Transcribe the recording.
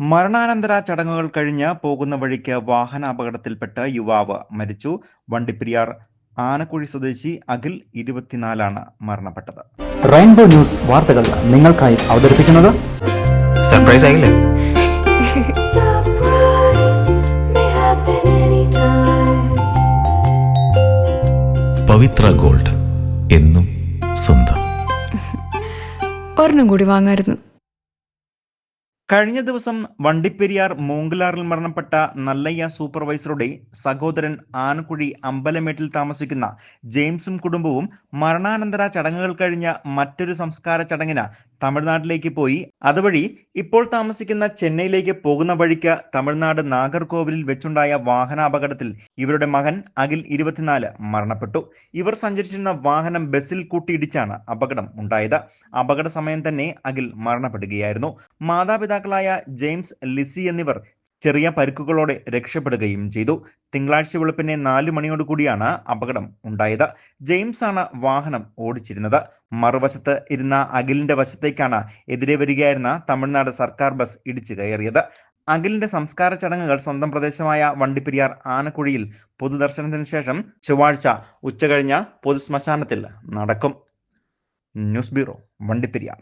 മരണാനന്തര ചടങ്ങുകൾ കഴിഞ്ഞ് പോകുന്ന വഴിക്ക് വാഹനാപകടത്തിൽപ്പെട്ട് യുവാവ് മരിച്ചു. വണ്ടിപ്പെരിയാർ ആനക്കുഴി സ്വദേശി അഖിൽ ഇരുപത്തിനാലാണ് മരണപ്പെട്ടത്. റെയിൻബോ ന്യൂസ് വാർത്തകൾ നിങ്ങൾക്കായി അവതരിപ്പിക്കുന്നത് സർപ്രൈസ് ആയില്ലേ. പവിത്ര ഗോൾഡ് എന്നും സ്വന്തം. ഒരെണ്ണം കൂടി വാങ്ങായിരുന്നു. കഴിഞ്ഞ ദിവസം വണ്ടിപ്പെരിയാർ മൂങ്കിലാറിൽ മരണപ്പെട്ട നല്ലയ്യ സൂപ്പർവൈസറുടെ സഹോദരൻ ആനക്കുഴി അമ്പലമേട്ടിൽ താമസിക്കുന്ന ജെയിംസും കുടുംബവും മരണാനന്തര ചടങ്ങുകൾ കഴിഞ്ഞ മറ്റൊരു സംസ്കാര ചടങ്ങിന് തമിഴ്നാട്ടിലേക്ക് പോയി. അതുവഴി ഇപ്പോൾ താമസിക്കുന്ന ചെന്നൈയിലേക്ക് പോകുന്ന വഴിക്ക് തമിഴ്നാട് നാഗർകോവിലിൽ വെച്ചുണ്ടായ വാഹനാപകടത്തിൽ ഇവരുടെ മകൻ അഖിൽ ഇരുപത്തിനാല് മരണപ്പെട്ടു. ഇവർ സഞ്ചരിച്ചിരുന്ന വാഹനം ബസ്സിൽ കൂട്ടിയിടിച്ചാണ് അപകടം ഉണ്ടായത്. അപകട സമയം തന്നെ അഖിൽ മരണപ്പെടുകയായിരുന്നു. മാതാപിതാക്കളായ ജെയിംസ് ലിസി എന്നിവർ ചെറിയ പരുക്കുകളോടെ രക്ഷപ്പെടുകയും ചെയ്തു. തിങ്കളാഴ്ച വെളുപ്പിനെ നാലു മണിയോട് കൂടിയാണ് അപകടം ഉണ്ടായത്. ജെയിംസ് ആണ് വാഹനം ഓടിച്ചിരുന്നത്. മറുവശത്ത് ഇരുന്ന അഖിലിന്റെ വശത്തേക്കാണ് എതിരെ വരികയായിരുന്ന തമിഴ്നാട് സർക്കാർ ബസ് ഇടിച്ചു കയറിയത്. അഖിലിന്റെ സംസ്കാര ചടങ്ങുകൾ സ്വന്തം പ്രദേശമായ വണ്ടിപ്പെരിയാർ ആനക്കുഴിയിൽ പൊതുദർശനത്തിന് ശേഷം ചൊവ്വാഴ്ച ഉച്ചകഴിഞ്ഞ പൊതുശ്മശാനത്തിൽ നടക്കും. News bureau Vandiperiyar.